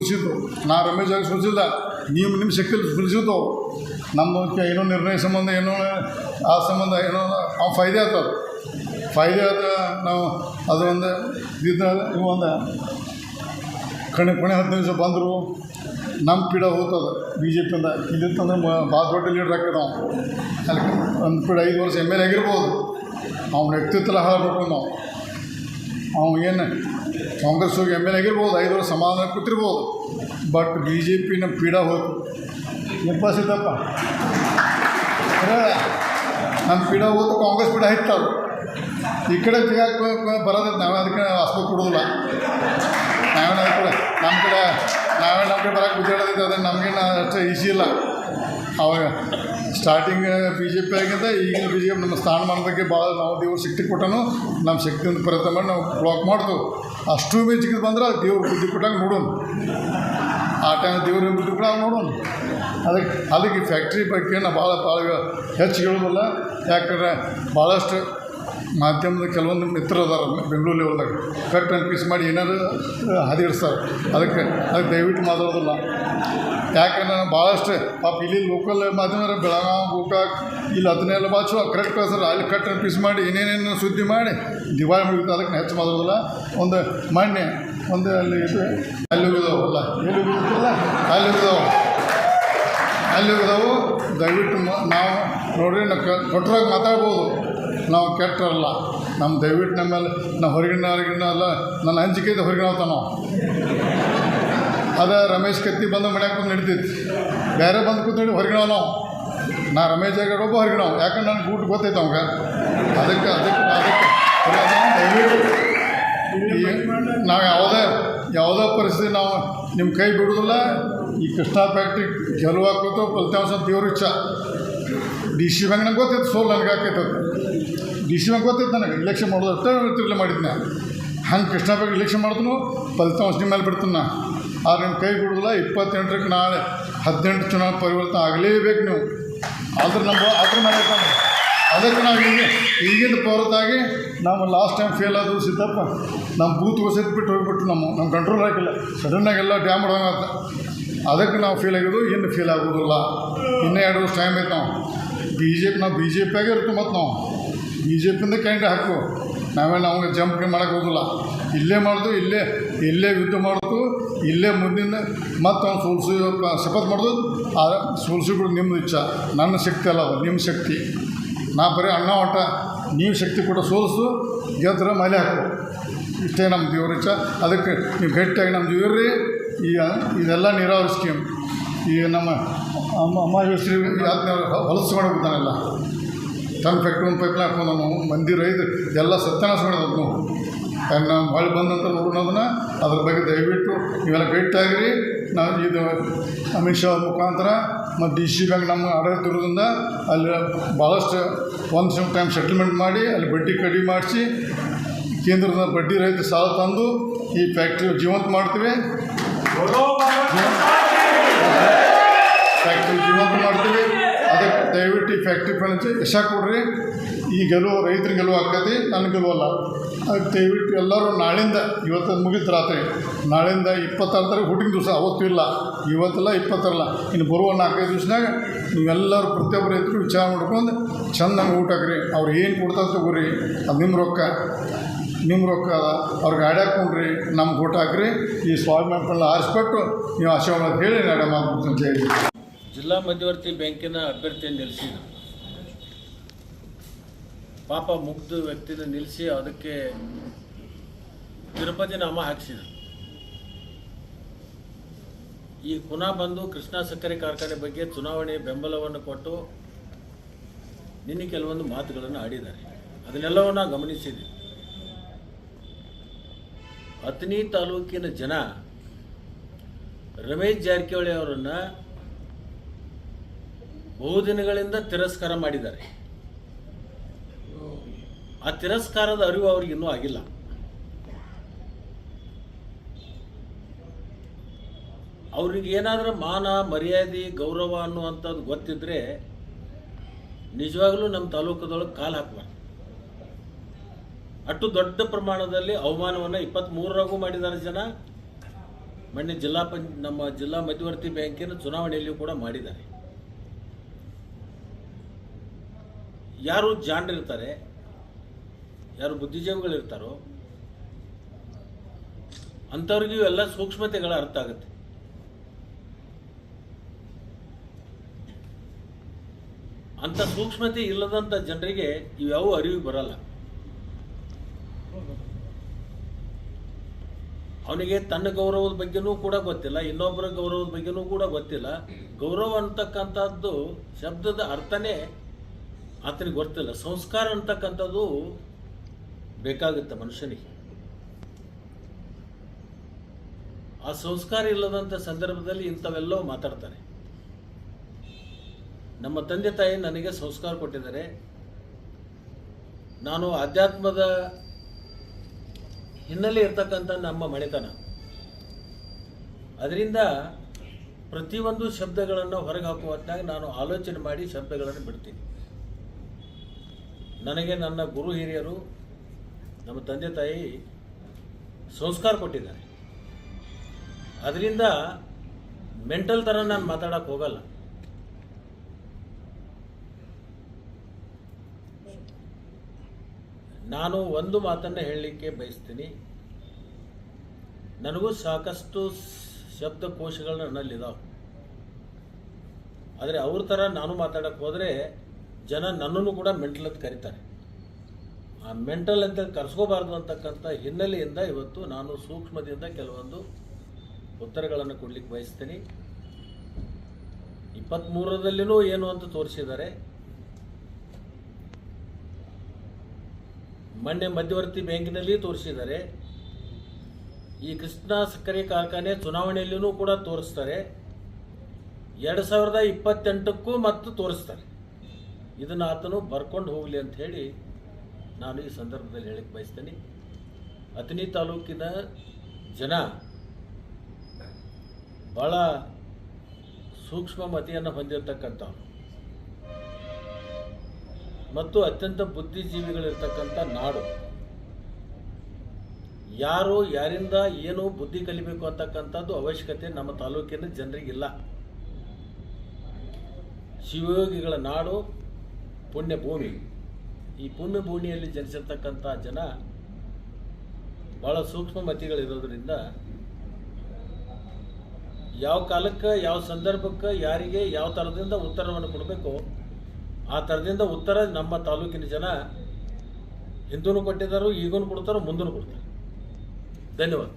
ಸುಲಿಸಿದ್ದು ನಾ ರಮೇಶ್ ಜಾಗ ಸುಲಿಸಿಲ್ಲ ನೀವು ನಿಮ್ಮ ಶಕ್ತಿ ಸುಲಿಸಿದ್ದು ನಮ್ಮದು ಏನೋ ನಿರ್ಣಯ ಸಂಬಂಧ, ಏನೋ ಆ ಸಂಬಂಧ, ಏನೋ ಆ ಫಾಯ್ದೆ ಆಗ್ತದ ಫಾಯ್ದೆ ಆದ ನಾವು ಅದು ಒಂದು ಇದು ಇವು ಒಂದು. ಕಣೆ ಕೊನೆ ಹತ್ತು ನಿಮಿಷ ಬಂದರು ನಮ್ಮ ಪೀಡ ಹೋಗ್ತದ ಬಿ ಜೆ ಪಿಯಿಂದ ಇಲ್ಲಿತ್ತಂದ್ರೆ ಭಾಳ ದೊಡ್ಡ ಲೀಡ್ರ್ ಆಗ್ತದೆ ನಾವು. ಅಲ್ಲಿ ಒಂದು ಪೀಡ ಐದು ವರ್ಷ ಎಂ ಎಲ್ ಎ ಆಗಿರ್ಬೋದು. ಅವ್ನ ವ್ಯಕ್ತಿತ್ವ ಹಾಳಾಗ್ಬೇಕು ನಾವು. ಅವ್ನು ಏನು ಕಾಂಗ್ರೆಸ್ ಹೋಗಿ ಎಂ ಎಲ್ ಆಗಿರ್ಬೋದು, ಐದು ವರ್ಷ ಸಮಾಧಾನ ಕೂತಿರ್ಬೋದು. ಬಟ್ ಬಿ ಜೆ ಪಿನ ಪೀಡ ಹೋಯ್ತು. ಎಪ್ಪ ಸಿದ್ದಪ್ಪ. ಖರೆ ನಮ್ಮ ಪೀಡ ಹೋಯ್ತು, ಕಾಂಗ್ರೆಸ್ ಪೀಡ ಹಿತ್ತದು ಈ ಕಡೆ ಸಿಗಾಕ ಬರೋದೈತೆ ನಾವೇ ಅದಕ್ಕೆ ಆಸ್ಪತ್ರೆ ಕೊಡೋದಿಲ್ಲ. ನಾವೇ ನಮ್ಮ ಕಡೆ ನಮ್ಮ ಕಡೆ ನಾವೇ ನಮ್ಮ ಕಡೆ ಬರೋಕ್ಕೆ ಬಿದ್ದಾಡೋದೈತೆ ಅದು ನಮಗೇನು ಅಷ್ಟು ಈಸಿ ಇಲ್ಲ. ಅವಾಗ ಸ್ಟಾರ್ಟಿಂಗ್ ಬಿ ಜೆ ಪಿ ಆಗಿದ್ದ ಈಗಿನ ಬಿ ಜೆ ಪಿ ನಮ್ಮ ಸ್ಥಾನಮಾನದಕ್ಕೆ ಭಾಳ ನಾವು ದೇವ್ರ ಶಕ್ತಿ ಕೊಟ್ಟನು. ನಮ್ಮ ಶಕ್ತಿಯಿಂದ ಪ್ರಯತ್ನ ಮಾಡಿ ನಾವು ಬ್ಲಾಕ್ ಮಾಡ್ದು ಅಷ್ಟು ಮೆಚ್ಚಿಗೆ ಬಂದ್ರೆ ದೇವ್ರ ಬುದ್ಧಿ ಕೊಟ್ಟಾಗ ನೋಡೋಣ. ಆ ಟೈಮ್ ದೇವ್ರ ಬುದ್ಧಿ ಕೂಡ ನೋಡೋಣ. ಅದಕ್ಕೆ ಅದಕ್ಕೆ ಫ್ಯಾಕ್ಟ್ರಿ ಬಗ್ಗೆ ನಾವು ಭಾಳ ಭಾಳ ಹೆಚ್ಚು ಹೇಳೋದಲ್ಲ. ಯಾಕಂದ್ರೆ ಭಾಳಷ್ಟು ಮಾಧ್ಯಮದ ಕೆಲವೊಂದು ಮಿತ್ರರು ಅದಾರ ಬೆಂಗಳೂರು ಲೆವೆಲ್ದಾಗ ಕಟ್ ಆ್ಯಂಡ್ ಪೀಸ್ ಮಾಡಿ ಏನಾದ್ರು ಹದಿಡ್ಸ್ತಾರೆ ಅದಕ್ಕೆ ಅದಕ್ಕೆ ದಯವಿಟ್ಟು ಮಾತಾಡೋದಿಲ್ಲ. ಯಾಕಂದ್ರೆ ನಾನು ಭಾಳಷ್ಟು, ಪಾಪ ಇಲ್ಲಿ ಲೋಕಲ್ ಮಾಧ್ಯಮ ಬೆಳಗಾವಿ ಗೋಕಾಕ್, ಇಲ್ಲಿ ಅದನ್ನೆಲ್ಲ ಬಾಚು ಕರೆಕ್ಟ್ ಕಳ್ಸಲ್ಲ ಅಲ್ಲಿ ಕಟ್ ಆ್ಯಂಡ್ ಪೀಸ್ ಮಾಡಿ ಏನೇನೇನು ಸುದ್ದಿ ಮಾಡಿ ದಿವಾಳಿ ಮುಗಿತು, ಅದಕ್ಕೆ ಹೆಚ್ಚು ಮಾತಾಡೋದಿಲ್ಲ. ಒಂದು ಮೊನ್ನೆ, ಒಂದು ಅಲ್ಲಿ ಇದು, ಅಲ್ಲಿ ಹೋಗಿದಾವಲ್ಲ ಎಲ್ಲಿ ಹೋಗಿಲ್ಲ ಅಲ್ಲಿ ಹೋಗಿದಾವೆ ಅಲ್ಲಿ ಹೋಗಿದಾವು ದಯವಿಟ್ಟು ನಾವು ನೋಡ್ರಿ, ನಾವು ಕೊಟ್ಟರಾಗ ಮಾತಾಡ್ಬೋದು. ನಾವು ಕೆಟ್ಟರಲ್ಲ ನಮ್ಮ ದಯವಿಟ್ಟು ನಮ್ಮ ಮೇಲೆ ನಾವು ಹೊರಗಿನ ಹೊರಗಿನ ಅಲ್ಲ ನನ್ನ ಹಂಚಿಕೆ ಹೊರಗಿನ ನಾವು ಅದ ರಮೇಶ್ ಕತ್ತಿ ಬಂದು ಮನ್ಯಾಗ ಬಂದು ನಡಿತೈತಿ. ಬೇರೆ ಬಂದು ಕೂತ್ಕೊಂಡು ಹೊರಗಿನವ ನಾವು ನಾ ರಮೇಶ್ ಜಾಗ ಒಬ್ಬ ಹೊರಗಿನ ಯಾಕಂದ್ರೆ ನನಗೆ ಊಟ ಗೊತ್ತೈತೆ ಅವಾಗ. ಅದಕ್ಕೆ ಅದಕ್ಕೆ ಅದಕ್ಕೆ. ನಾವು ಯಾವುದೇ ಯಾವುದೇ ಪರಿಸ್ಥಿತಿ ನಾವು ನಿಮ್ಮ ಕೈ ಬಿಡೋದಿಲ್ಲ. ಈ ಕೃಷ್ಣ ಫ್ಯಾಕ್ಟ್ರಿ ಗೆಲುವು ಹಾಕೋದು ಫಲಿತಾಂಶ ದೇವ್ರ ಇಚ್ಛ ಡಿ ಸಿ ಬ್ಯಾಂಕ್ ನಂಗೆ ಗೊತ್ತಿತ್ತು ಸೋಲ್ ನನಗೆ ಹಾಕೈತೆ ಡಿ ಸಿ ಮಾಡಿ ಗೊತ್ತೈತೆ ನನಗೆ. ಇಲೆಕ್ಷನ್ ಮಾಡೋದು ಅಷ್ಟೇ ತಿರ್ಲೆ ಮಾಡಿದ್ನ. ಹಂಗೆ ಕೃಷ್ಣ ಬ್ಯಾಂಕ್ ಇಲೆಕ್ಷನ್ ಮಾಡಿದ್ನು, ಫಲಿತಾಂಶ ನಿಮ್ಮ ಮೇಲೆ ಬಿಡ್ತೀನಿ ನಾ. ಆದ್ರೆ ನಿಮ್ಮ ಕೈ ಬಿಡೋದಿಲ್ಲ ಇಪ್ಪತ್ತೆಂಟಕ್ಕೆ ನಾಳೆ ಹದಿನೆಂಟು ಚುನಾವಣೆ ಪರಿವರ್ತನೆ ಆಗಲೇಬೇಕು ನೀವು. ಆದ್ರೆ ನಮ್ಮ ಅದ್ರ ಮೇಲೆ. ಅದಕ್ಕೆ ನಾವು ಈಗ ಈಗಿನ ಪೌರತಾಗಿ ನಾವು ಲಾಸ್ಟ್ ಟೈಮ್ ಫೇಲ್ ಆದರೂ ಸಿದ್ದಪ್ಪ, ನಮ್ಮ ಬೂತ್ ಹೊಸದು ಬಿಟ್ಟು ಹೋಗ್ಬಿಟ್ಟು ನಮ್ಮ ನಮ್ಮ ಕಂಟ್ರೋಲ್ ಆಗಿಲ್ಲ ಸಡನ್ನಾಗೆಲ್ಲ ಡ್ಯಾಮ್ ಹೊಡೆದಂಗೆ ಅದಕ್ಕೆ ನಾವು ಫೇಲ್ ಆಗಿದ್ದು, ಇನ್ನು ಫೇಲ್ ಆಗೋದಿಲ್ಲ. ಇನ್ನೂ ಎರಡು ವರ್ಷ ಟೈಮ್ ಐತೆ ನಾವು. ಬಿ ಜೆ ಪಿ ನಾವು ಬಿ ಜೆ ಪಿಯಾಗೆ ಇರ್ತೀವಿ ಮತ್ತು ನಾವು. ಬಿ ಜೆ ಕ್ಯಾಂಡಿಡೇಟ್ ಹಾಕು. ನಾವೇನು ಅವಾಗ ಜಂಪ್ ಮಾಡೋಕೆ ಹೋಗೋದಿಲ್ಲ ಇಲ್ಲೇ ಮಾಡೋದು, ಇಲ್ಲೇ ಇಲ್ಲೇ ಯುದ್ಧ ಮಾಡೋದು, ಇಲ್ಲೇ ಮುಂದಿನ ಮತ್ತು ಅವ್ನು ಸೋಲ್ಸಿ ಶಪಥ ಮಾಡೋದು, ಆ ಸೋಲ್ಸಿಬಿಡು ನಿಮ್ಮ ಇಚ್ಛ. ನನ್ನ ಶಕ್ತಿ ಅಲ್ಲ ಅದು ನಿಮ್ಮ ಶಕ್ತಿ. ನಾ ಬರೀ ಅಣ್ಣ ಒಟ್ಟ ನೀವು ಶಕ್ತಿ ಕೂಡ ಸೋಲಿಸು, ಗೆದ್ರೆ ಮಲೆ ಹಾಕು. ಇಷ್ಟೇ ನಮ್ಮ ದೇವ್ರ ಇಚ್ಛ. ಅದಕ್ಕೆ ನೀವು ಗಟ್ಟಿಯಾಗಿ ನಮ್ಮ ದೇವ್ರಿ ಈ, ಇದೆಲ್ಲ ನೀರಾವರಿ ಸ್ಕೀಮ್. ಈ ನಮ್ಮ ಅಮ್ಮ ಅಮ್ಮ ಹೆಸರು ಹೊಲಸ್ಕೊಂಡು ಹೋಗ್ತಾನೆಲ್ಲ ತನ್ನ ಫ್ಯಾಕ್ಟ್ರಿ ಒಂದು ಪೈಪ್ಲೈನ್ ಹಾಕೊಂಡು ನಾವು. ಮಂದಿ ಐದು ಎಲ್ಲ ಸತ್ಯನಾಶ ಮಾಡೋದು ನಾವು ನಾವು ಮಳೆ ಬಂದಂತ ನೋಡೋಣ ಅದನ್ನು. ಅದ್ರ ಬಗ್ಗೆ ದಯವಿಟ್ಟು ನೀವೆಲ್ಲ ಭೇಟಿಯಾಗಿರಿ ನಾವು ಇದು ಅಮಿತ್ ಶಾ ಮುಖಾಂತರ ಮತ್ತು ಡಿ ಸಿ ಬ್ಯಾಂಕ್ ನಮ್ಮ ಆಡಳಿತ ಇರೋದ್ರಿಂದ ಅಲ್ಲಿ ಭಾಳಷ್ಟು ಒಂದು ಸಮ್ ಟೈಮ್ ಸೆಟಲ್ಮೆಂಟ್ ಮಾಡಿ, ಅಲ್ಲಿ ಬಡ್ಡಿ ಕಡಿಮೆ ಮಾಡಿಸಿ, ಕೇಂದ್ರದ ಬಡ್ಡಿ ರಹಿತ ಸಾಲ ತಂದು ಈ ಫ್ಯಾಕ್ಟ್ರಿ ಜೀವಂತ ಮಾಡ್ತೀವಿ. ದಯವಿಟ್ಟು ಈ ಫ್ಯಾಕ್ಟ್ರಿ ಫೈನಾನ್ಸ್ ಯಶ ಕೊಡ್ರಿ. ಈ ಗೆಲುವು ರೈತರ ಗೆಲುವು ಆಗ್ತೈತಿ ನನ್ನ ಗೆಲುವಲ್ಲ ಅದಕ್ಕೆ ದಯವಿಟ್ಟು ಎಲ್ಲರೂ ನಾಳಿಂದ, ಇವತ್ತು ಮುಗಿತು ರಾತ್ರಿ. ನಾಳಿಂದ ಇಪ್ಪತ್ತಾರು ತಾರೀಕು ಹುಟ್ಟಿನ ದಿವಸ, ಅವತ್ತು ಇಲ್ಲ. ಇವತ್ತಲ್ಲ ಇಪ್ಪತ್ತರಲ್ಲ. ಇನ್ನು ಬರುವ ನಾಲ್ಕೈದು ದಿವ್ಸನಾಗ ನೀವೆಲ್ಲರೂ ಪ್ರತಿಯೊಬ್ಬ ರೈತರು ವಿಚಾರ ಮಾಡ್ಕೊಂಡು ಚೆನ್ನಾಗಿ ಊಟ ಹಾಕ್ರಿ. ಅವ್ರು ಏನು ಕೊಡ್ತಾರೆ ತಗೋರಿ. ಅದು ನಿಮ್ಮ ರೊಕ್ಕ. ನಿಮ್ಮ ರೊಕ್ಕ ಅವ್ರಿಗೆ ಅವ್ರಿಗೆ ಹಾಕ್ಕೊಂಡ್ರಿ ನಮ್ಗೆ ಊಟ ಹಾಕ್ರಿ. ಈ ಸ್ವಾಭಿಮಾನ ಆರಿಸ್ಬಿಟ್ಟು ನೀವು ಆಶೀರ್ವಾದ ಹೇಳಿ ನಾಡ ಮಾಡ್ಬಿಡ್ತೀನಿ ಅಂತ ಹೇಳಿ. ಜಿಲ್ಲಾ ಮಧ್ಯವರ್ತಿ ಬ್ಯಾಂಕಿನ ಅಭ್ಯರ್ಥಿಯನ್ನು ನಿಲ್ಲಿಸಿದ್ರು ಪಾಪ ಮುಗ್ಧ ವ್ಯಕ್ತಿನ ನಿಲ್ಲಿಸಿ ಅದಕ್ಕೆ ತಿರುಪತಿ ನಾಮ ಹಾಕಿಸಿದ್ರು ಈ ಪುನಃ ಬಂದು ಕೃಷ್ಣ ಸಕ್ಕರೆ ಕಾರ್ಖಾನೆ ಬಗ್ಗೆ ಚುನಾವಣೆ ಬೆಂಬಲವನ್ನು ಕೊಟ್ಟು ನಿನ್ನೆ ಕೆಲವೊಂದು ಮಾತುಗಳನ್ನು ಆಡಿದ್ದಾರೆ. ಅದನ್ನೆಲ್ಲವನ್ನ ಗಮನಿಸಿದೆ ಅತ್ನಿ ತಾಲೂಕಿನ ಜನ ರಮೇಶ್ ಜಾರಕಿಹೊಳಿ ಅವರನ್ನು ಬಹುದಿನಗಳಿಂದ ತಿರಸ್ಕಾರ ಮಾಡಿದ್ದಾರೆ. ಆ ತಿರಸ್ಕಾರದ ಅರಿವು ಅವ್ರಿಗೆ ಇನ್ನೂ ಆಗಿಲ್ಲ. ಅವ್ರಿಗೆ ಏನಾದರೂ ಮಾನ, ಮರ್ಯಾದೆ, ಗೌರವ ಅನ್ನುವಂಥದ್ದು ಗೊತ್ತಿದ್ರೆ ನಿಜವಾಗ್ಲೂ ನಮ್ಮ ತಾಲೂಕದೊಳಗೆ ಕಾಲು ಹಾಕಬಾರ್ದು. ಅಷ್ಟು ದೊಡ್ಡ ಪ್ರಮಾಣದಲ್ಲಿ ಅವಮಾನವನ್ನು ಇಪ್ಪತ್ತ್ಮೂರರಾಗೂ ಮಾಡಿದ್ದಾರೆ ಜನ. ಮೊನ್ನೆ ಜಿಲ್ಲಾ ಪಂ ನಮ್ಮ ಜಿಲ್ಲಾ ಮಧ್ಯವರ್ತಿ ಬ್ಯಾಂಕಿನ ಚುನಾವಣೆಯಲ್ಲಿಯೂ ಕೂಡ ಮಾಡಿದ್ದಾರೆ. ಯಾರು ಜಾಣರಿರ್ತಾರೆ, ಯಾರು ಬುದ್ಧಿಜೀವಿಗಳಿರ್ತಾರೋ, ಅಂಥವ್ರಿಗೂ ಎಲ್ಲ ಸೂಕ್ಷ್ಮತೆಗಳ ಅರ್ಥ ಆಗುತ್ತೆ. ಅಂಥ ಸೂಕ್ಷ್ಮತೆ ಇಲ್ಲದಂಥ ಜನರಿಗೆ ಇವ್ಯಾವೂ ಅರಿವು ಬರಲ್ಲ. ಅವನಿಗೆ ತನ್ನ ಗೌರವದ ಬಗ್ಗೆನೂ ಕೂಡ ಗೊತ್ತಿಲ್ಲ, ಇನ್ನೊಬ್ಬರ ಗೌರವದ ಬಗ್ಗೆನೂ ಕೂಡ ಗೊತ್ತಿಲ್ಲ. ಗೌರವ ಅಂತಕ್ಕಂಥದ್ದು ಶಬ್ದದ ಅರ್ಥನೇ ಆತನಿಗೆ ಗೊತ್ತಿಲ್ಲ. ಸಂಸ್ಕಾರ ಅಂತಕ್ಕಂಥದ್ದು ಬೇಕಾಗುತ್ತೆ ಮನುಷ್ಯನಿಗೆ. ಆ ಸಂಸ್ಕಾರ ಇಲ್ಲದಂಥ ಸಂದರ್ಭದಲ್ಲಿ ಇಂಥವೆಲ್ಲವೂ ಮಾತಾಡ್ತಾರೆ. ನಮ್ಮ ತಂದೆ ತಾಯಿ ನನಗೆ ಸಂಸ್ಕಾರ ಕೊಟ್ಟಿದ್ದಾರೆ. ನಾನು ಆಧ್ಯಾತ್ಮದ ಹಿನ್ನೆಲೆ ಇರ್ತಕ್ಕಂಥ ನಮ್ಮ ಮಳೆತನ ಅದರಿಂದ ಪ್ರತಿಯೊಂದು ಶಬ್ದಗಳನ್ನು ಹೊರಗೆ ಹಾಕುವ ನಾನು ಆಲೋಚನೆ ಮಾಡಿ ಶಬ್ದಗಳನ್ನು ಬಿಡ್ತೀನಿ. ನನಗೆ ನನ್ನ ಗುರು ಹಿರಿಯರು, ನಮ್ಮ ತಂದೆ ತಾಯಿ ಸಂಸ್ಕಾರ ಕೊಟ್ಟಿದ್ದಾರೆ. ಅದರಿಂದ ಮೆಂಟಲ್ ಥರ ನಾನು ಮಾತಾಡೋಕ್ಕೆ ಹೋಗಲ್ಲ. ನಾನು ಒಂದು ಮಾತನ್ನು ಹೇಳಲಿಕ್ಕೆ ಬಯಸ್ತೀನಿ. ನನಗೂ ಸಾಕಷ್ಟು ಶಬ್ದಕೋಶಗಳು ನನ್ನಲ್ಲಿದ್ದಾವೆ ಆದರೆ ಅವ್ರ ಥರ ನಾನು ಮಾತಾಡೋಕ್ಕೆ ಹೋದರೆ ಜನ ನನ್ನನ್ನು ಕೂಡ ಮೆಂಟಲ್ ಅಂತ ಕರೀತಾರೆ. ಆ ಮೆಂಟಲ್ ಅಂತ ಕರೆಸ್ಕೋಬಾರ್ದು ಅಂತಕ್ಕಂಥ ಹಿನ್ನೆಲೆಯಿಂದ ಇವತ್ತು ನಾನು ಸೂಕ್ಷ್ಮದಿಂದ ಕೆಲವೊಂದು ಉತ್ತರಗಳನ್ನು ಕೊಡಲಿಕ್ಕೆ ಬಯಸ್ತೀನಿ. ಇಪ್ಪತ್ತ್ಮೂರರಲ್ಲಿನೂ ಏನು ಅಂತ ತೋರಿಸಿದ್ದಾರೆ. ಮೊನ್ನೆ ಮಧ್ಯವರ್ತಿ ಬ್ಯಾಂಕಿನಲ್ಲಿ ತೋರಿಸಿದ್ದಾರೆ. ಈ ಕೃಷ್ಣ ಸಕ್ಕರೆ ಕಾರ್ಖಾನೆ ಚುನಾವಣೆಯಲ್ಲಿಯೂ ಕೂಡ ತೋರಿಸ್ತಾರೆ. ಎರಡು ಸಾವಿರದ ಇಪ್ಪತ್ತೆಂಟಕ್ಕೂ ಮತ್ತು ತೋರಿಸ್ತಾರೆ. ಇದನ್ನು ಆತನು ಬರ್ಕೊಂಡು ಹೋಗಲಿ ಅಂತ ಹೇಳಿ ನಾನು ಈ ಸಂದರ್ಭದಲ್ಲಿ ಹೇಳಕ್ಕೆ ಬಯಸ್ತೇನೆ. ಅಥಣಿ ತಾಲೂಕಿನ ಜನ ಭಾಳ ಸೂಕ್ಷ್ಮ ಮತಿಯನ್ನು ಹೊಂದಿರತಕ್ಕಂಥವ್ರು ಮತ್ತು ಅತ್ಯಂತ ಬುದ್ಧಿಜೀವಿಗಳಿರ್ತಕ್ಕಂಥ ನಾಡು. ಯಾರು, ಯಾರಿಂದ ಏನು ಬುದ್ಧಿ ಕಲಿಬೇಕು ಅಂತಕ್ಕಂಥದ್ದು ಅವಶ್ಯಕತೆ ನಮ್ಮ ತಾಲೂಕಿನ ಜನರಿಗಿಲ್ಲ. ಶಿವಯೋಗಿಗಳ ನಾಡು ಪುಣ್ಯ ಭೂಮಿ ಈ ಪುಣ್ಯ ಭೂಮಿಯಲ್ಲಿ ಜನಿಸಿರ್ತಕ್ಕಂಥ ಜನ ಭಾಳ ಸೂಕ್ಷ್ಮ ಮತಿಗಳಿರೋದ್ರಿಂದ ಯಾವ ಕಾಲಕ್ಕೆ, ಯಾವ ಸಂದರ್ಭಕ್ಕೆ, ಯಾರಿಗೆ, ಯಾವ ಥರದಿಂದ ಉತ್ತರವನ್ನು ಕೊಡಬೇಕು ಆ ಥರದಿಂದ ಉತ್ತರ ನಮ್ಮ ತಾಲೂಕಿನ ಜನ ಹಿಂದೂ ಕೊಟ್ಟಿದ್ದಾರೋ ಈಗೂ ಕೊಡ್ತಾರೋ ಮುಂದೂ ಕೊಡ್ತಾರೆ. ಧನ್ಯವಾದ.